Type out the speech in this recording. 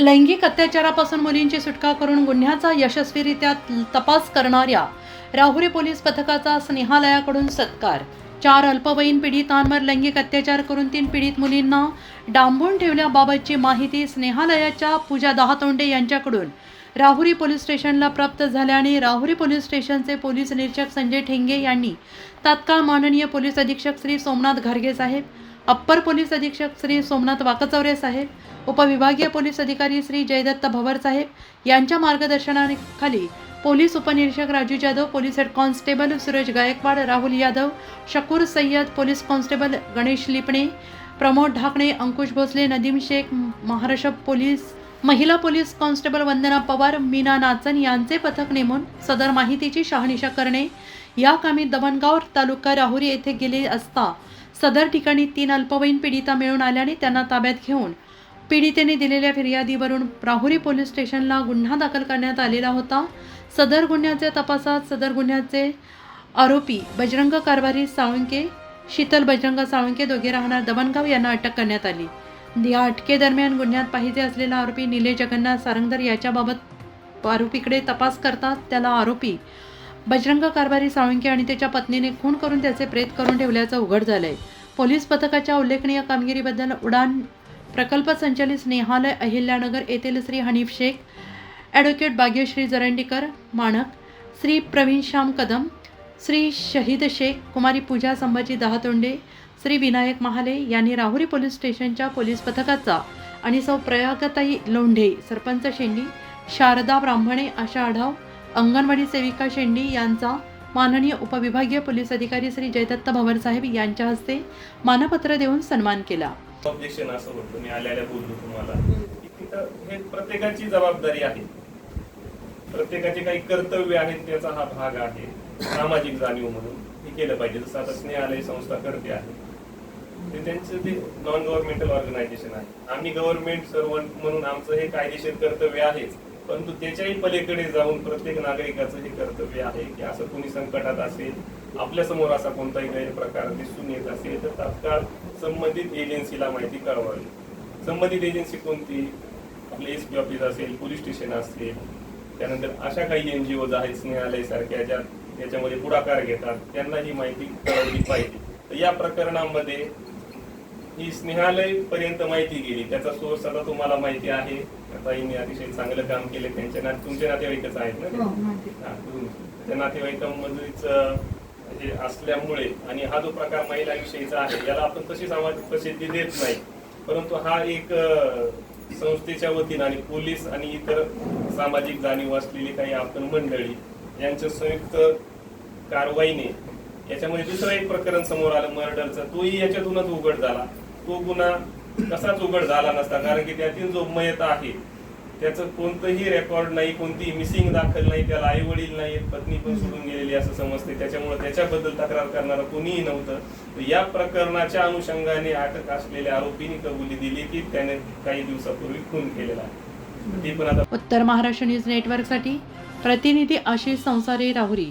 लैंगिक अत्याचारापासून मुलींची सुटका करून गुन्ह्याचा यशस्वीरित्या तपास करणाऱ्या राहुरी पोलीस पथकाचा स्नेहालयाकडून सत्कार. चार अल्पवयीन पीडितांवर लैंगिक अत्याचार करून तीन पीडित मुलींना डांबून ठेवल्याबाबतची माहिती स्नेहालयाच्या पूजा दहातोंडे यांच्याकडून. राहुरी पोलीस स्टेशनला प्राप्त झाल्याने राहुरी पोलीस स्टेशनचे पोलीस निरीक्षक संजय ठेंगे यांनी तात्काळ माननीय पोलीस अधीक्षक श्री सोमनाथ घारगे साहेब अप्पर पोलीस अधीक्षक श्री सोमनाथ वाकचौरे साहेब उपविभागीय पोलीस अधिकारी श्री जयदत्त भवर साहेब यांच्या मार्गदर्शनाखाली पोलीस उपनिरीक्षक Raju Jadhav police head constable Suresh Gaikwad Rahul Yadav Shakur Sayyed police constable Ganesh Lipane Pramod Dhakane Ankush Bhosale Nadeem Shaikh Maharashtra police महिला पोलीस कॉन्स्टेबल वंदना पवार मीना नाचन यांचे पथक नेमून सदर माहितीची शहानिशा करणे. या कामी दमणगाव तालुका राहुरी येथे गेले असता सदर ठिकाणी तीन अल्पवयीन पीडिता मिळून आल्याने त्यांना ताब्यात घेऊन पीडितेने दिलेल्या फिर्यादीवरून राहुरी पोलीस स्टेशनला गुन्हा दाखल करण्यात आलेला होता. सदर गुन्ह्याच्या तपासात सदर गुन्ह्याचे आरोपी बजरंग कारभारी साळुंके शीतल बजरंग साळुंके दोघे राहणार दबनगाव यांना अटक करण्यात आली. या अटकेदरम्यान गुन्ह्यात पाहिजे असलेला आरोपी निलेश जगन्नाथ सारंगधर याच्याबाबत आरोपीकडे तपास करतात. त्याला आरोपी बजरंग कारभारी साळुंके आणि त्याच्या पत्नीने खून करून त्याचे प्रेत करून ठेवल्याचं उघड झालंय. पोलीस पथकाच्या उल्लेखनीय कामगिरीबद्दल उडान प्रकल्प संचालित स्नेहालय अहिल्यानगर येथील श्री हनीफ शेख ॲडव्होकेट भाग्यश्री जरंडीकर माणक श्री प्रवीण श्याम कदम श्री शहीद शेख कुमारी पूजा संभाजी दहातोंडे श्री विनायक महाले यांनी राहुरी पोलीस स्टेशनच्या पोलीस पथकाचा आणि सौ प्रयागताई लोंढे सरपंच शेंडी शारदा ब्राह्मणे आशा आढाव अंगणवाडी सेविका शेंडी यांचा माननीय उपविभागीय पोलीस अधिकारी श्री जयदत्त भवर साहेब यांच्या हस्ते मानपत्र देऊन सन्मान केला. ऑब्जेक्शन असं होतं मी आल्याला बोललो तुम्हाला. तिथं हे प्रत्येकाची जबाबदारी आहे. प्रत्येकाचे काही कर्तव्य आहेत त्याचा हा भाग आहे. सामाजिक जाणीव म्हणून हे केलं पाहिजे. जसं आता स्नेहालय संस्था करते आहे. ते त्यांचं ते नॉन गव्हर्नमेंटल ऑर्गनायझेशन आहे. आम्ही गव्हर्नमेंट सर्वंट म्हणून आमचं हे कायदेशीर कर्तव्य आहेच. परंतु त्याच्याही पलीकडे जाऊन प्रत्येक नागरिकाचं हे कर्तव्य आहे की असं कोणी संकटात असेल आपल्यासमोर असा कोणताही गैरप्रकार दिसून येत असेल तर तात्काळ संबंधित एजन्सीला माहिती कळवावी. संबंधित एजन्सी कोणती? आपले एस पी ऑफिस असेल पोलीस स्टेशन असेल त्यानंतर अशा काही एनजीओ आहेत स्नेहालय सारख्या ज्या त्याच्यामध्ये पुढाकार घेतात त्यांना ही माहिती कळवली पाहिजे. तर या प्रकरणामध्ये ही स्नेहालय पर्यंत माहिती गेली. त्याचा सोर्स आता तुम्हाला माहिती आहे. ताईंनी अतिशय चांगलं काम केले. त्यांच्या ना तुमचे नातेवाईकच आहेत ना? हा, त्या नातेवाईकांमध्येच हे असल्यामुळे आणि हा जो प्रकार महिलांविषयीचा आहे याला आपण तशी सामाजिक प्रसिद्धी देत नाही परंतु हा एक संस्थेच्या वतीनं आणि पोलीस आणि इतर सामाजिक जाणीव असलेली काही आपण मंडळी यांच्या संयुक्त कारवाईने याच्यामध्ये दुसरं एक प्रकरण समोर आलं मर्डरचं. तोही याच्यातूनच उघड झाला. तो गुन्हा कसाच उघड झाला नसता कारण की त्यातील जो मयत आहे त्याचं कोणतंही रेकॉर्ड नाही कोणतीही मिसिंग दाखल नाही त्याला आई वडील नाही पत्नी पण सोडून गेलेली असं समजते त्याच्यामुळे त्याच्याबद्दल तक्रार करणारं कोणीही नव्हतं. या प्रकरणाच्या अनुषंगाने अटक असलेल्या आरोपीने कबुली दिली की त्याने काही दिवसापूर्वी खून केलेला आहे. ती पण आता उत्तर महाराष्ट्र न्यूज नेटवर्कसाठी प्रतिनिधी आशिष संसारे राहुरी.